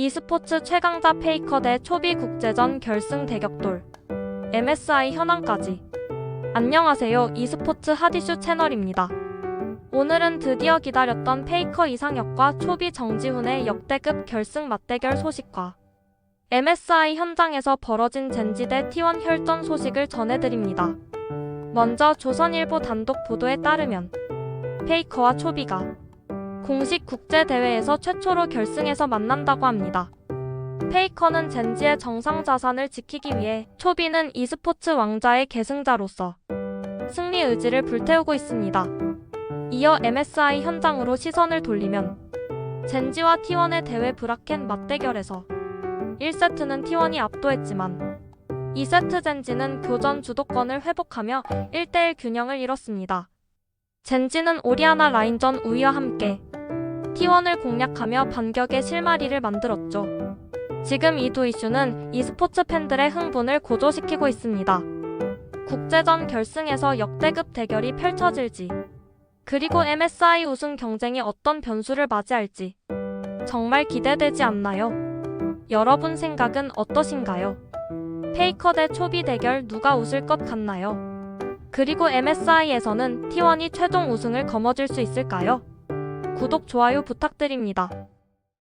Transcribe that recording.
e스포츠 최강자 페이커 대 초비 국제전 결승 대격돌. MSI 현황까지. 안녕하세요. e스포츠 핫이슈 채널입니다. 오늘은 드디어 기다렸던 페이커 이상혁과 초비 정지훈의 역대급 결승 맞대결 소식과 MSI 현장에서 벌어진 젠지 대 T1 혈전 소식을 전해드립니다. 먼저 조선일보 단독 보도에 따르면 페이커와 초비가 공식 국제 대회에서 최초로 결승에서 만난다고 합니다. 페이커는 젠지의 정상 자산을 지키기 위해 초비는 e스포츠 왕자의 계승자로서 승리 의지를 불태우고 있습니다. 이어 MSI 현장으로 시선을 돌리면 젠지와 T1의 대회 브라켓 맞대결에서 1세트는 T1이 압도했지만 2세트 젠지는 교전 주도권을 회복하며 1대1 균형을 이뤘습니다. 젠지는 오리아나 라인전 우위와 함께 T1을 공략하며 반격의 실마리를 만들었죠. 지금 이 두 이슈는 e스포츠 팬들의 흥분을 고조시키고 있습니다. 국제전 결승에서 역대급 대결이 펼쳐질지, 그리고 MSI 우승 경쟁이 어떤 변수를 맞이할지 정말 기대되지 않나요? 여러분 생각은 어떠신가요? 페이커 대 초비 대결 누가 웃을 것 같나요? 그리고 MSI에서는 T1이 최종 우승을 거머쥘 수 있을까요? 구독, 좋아요 부탁드립니다.